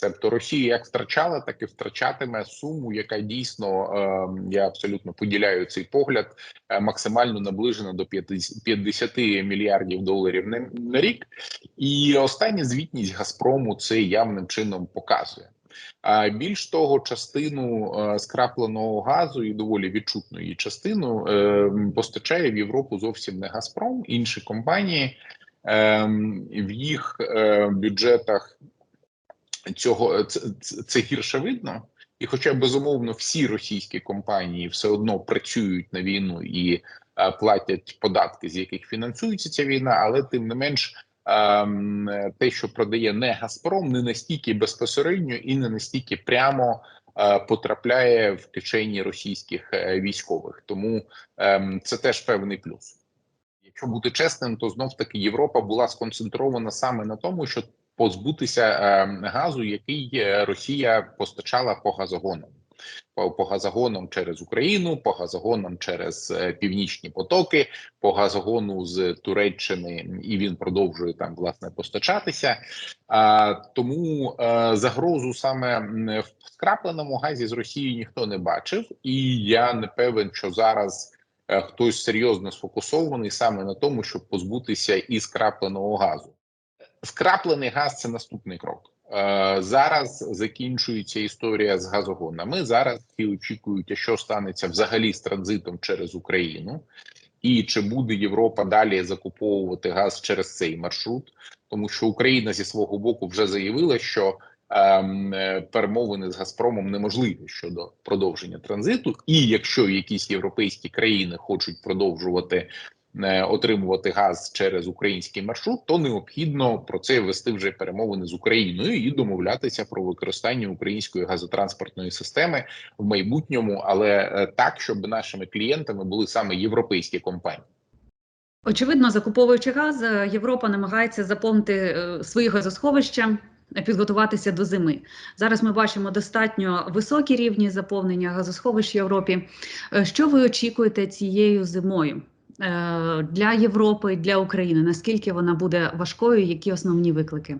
Тобто Росія як втрачала, так і втрачатиме суму, яка дійсно е, я абсолютно поділяю цей погляд, е, максимально наближена до 50 50 мільярдів доларів на, рік. І остання звітність Газпрому це явним чином показує. А більш того, частину е, скрапленого газу і доволі відчутну її частину е, постачає в Європу зовсім не Газпром, інші компанії. Е, в їх е, бюджетах цього це, це, гірше видно. І, хоча безумовно всі російські компанії все одно працюють на війну і е, платять податки, з яких фінансується ця війна, але тим не менш ем, те, що продає не Газпром, не настільки безпосередньо і не настільки прямо е, потрапляє в кишені російських е, військових. Тому ем, це теж певний плюс. Якщо бути чесним, то знов таки Європа була сконцентрована саме на тому, що позбутися е, газу, який е, Росія постачала по газогонам. По, газогонам через Україну, по газогонам через е, північні потоки, по газогону з Туреччини, і він продовжує там власне постачатися. А, тому е, загрозу саме в скрапленому газі з Росії ніхто не бачив, і я не певен, що зараз хтось серйозно сфокусований саме на тому, щоб позбутися і скрапленого газу. Скраплений газ це наступний крок. Е, зараз закінчується історія з газогонами. Зараз всі очікують, що станеться взагалі з транзитом через Україну, і чи буде Європа далі закуповувати газ через цей маршрут, тому що Україна зі свого боку вже заявила, що ем, е, перемовини з Газпромом неможливі щодо продовження транзиту, і якщо якісь європейські країни хочуть продовжувати отримувати газ через український маршрут, то необхідно про це вести вже перемовини з Україною і домовлятися про використання української газотранспортної системи в майбутньому, але е, так, щоб нашими клієнтами були саме європейські компанії. Очевидно, закуповуючи газ, е, Європа намагається заповнити е, свої газосховища, е, підготуватися до зими. Зараз ми бачимо достатньо високі рівні заповнення газосховищ в Європі. Е, Що ви очікуєте цією зимою е, для Європи, для України? Наскільки вона буде важкою? Які основні виклики?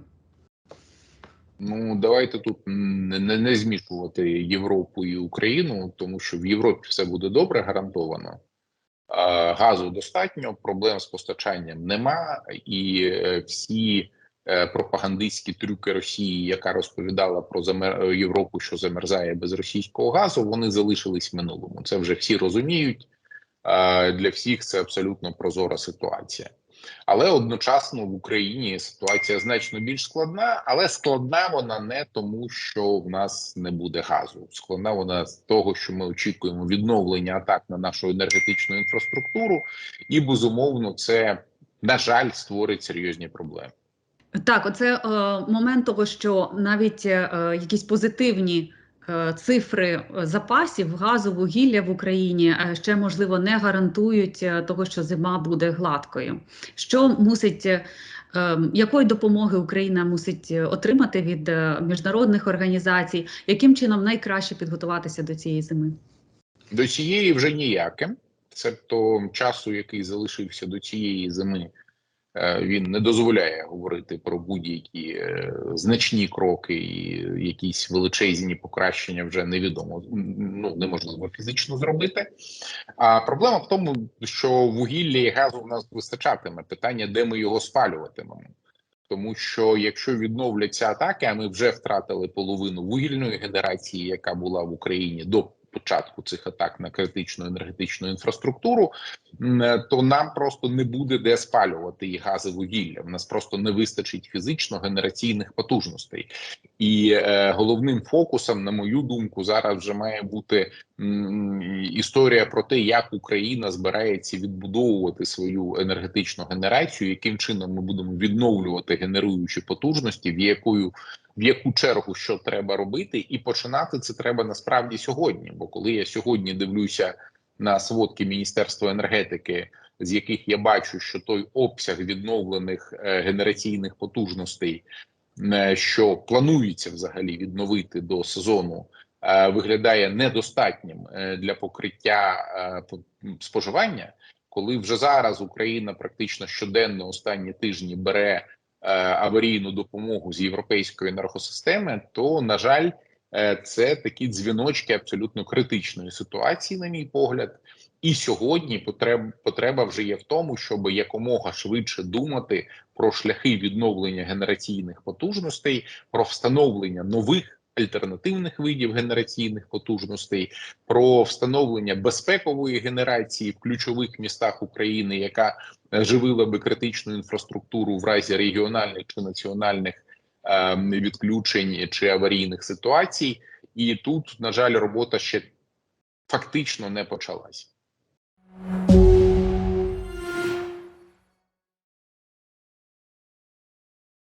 Ну давайте тут не, не, змішувати Європу і Україну, тому що в Європі все буде добре, гарантовано. Газу достатньо, проблем з постачанням нема, і е, всі е, пропагандистські трюки Росії, яка розповідала про. Європу, що замерзає без російського газу, вони залишились в минулому. Це вже всі розуміють. Для всіх це абсолютно прозора ситуація. Але одночасно в Україні ситуація значно більш складна, але складна вона не тому, що в нас не буде газу. Складна вона з того, що ми очікуємо відновлення атак на нашу енергетичну інфраструктуру, і безумовно, це на жаль створить серйозні проблеми. Так, оце е, момент того, що навіть е, якісь позитивні е, цифри е, запасів газу, вугілля в Україні е, ще можливо не гарантують е, того, що зима буде гладкою. Що мусить е, е, якої допомоги Україна мусить е, отримати від е, міжнародних організацій? Яким чином найкраще підготуватися до цієї зими? До цієї вже ніяким. Цебто часу, який залишився до цієї зими, е, він не дозволяє говорити про будь-які е, значні кроки і якісь величезні покращення вже невідомо. Ну неможливо фізично зробити. А проблема в тому, що вугілля і газу в нас вистачатиме. Питання, де ми його спалюватимемо. Тому що якщо відновляться атаки, а ми вже втратили половину вугільної генерації, яка була в Україні до початку цих атак на критичну енергетичну інфраструктуру, то нам просто не буде де спалювати і гази вугілля. В нас просто не вистачить фізично генераційних потужностей. І е, головним фокусом, на мою думку, зараз вже має бути м, історія про те, як Україна збирається відбудовувати свою енергетичну генерацію, яким чином ми будемо відновлювати генеруючі потужності, в якою в яку чергу що треба робити, і починати це треба насправді сьогодні. Бо коли я сьогодні дивлюся на сводки Міністерства енергетики, з яких я бачу, що той обсяг відновлених е, генераційних потужностей, е, що планується взагалі відновити до сезону, е, виглядає недостатнім для покриття споживання, коли вже зараз Україна практично щоденно останні тижні бере аварійну допомогу з європейської енергосистеми, то на жаль, е, це такі дзвіночки абсолютно критичної ситуації, на мій погляд. І сьогодні потреб, потреба вже є в тому, щоб якомога швидше думати про шляхи відновлення генераційних потужностей, про встановлення нових альтернативних видів генераційних потужностей, про встановлення безпекової генерації в ключових містах України, яка е, живила би критичну інфраструктуру в разі регіональних чи національних е, відключень чи аварійних ситуацій. І тут, на жаль, робота ще фактично не почалась.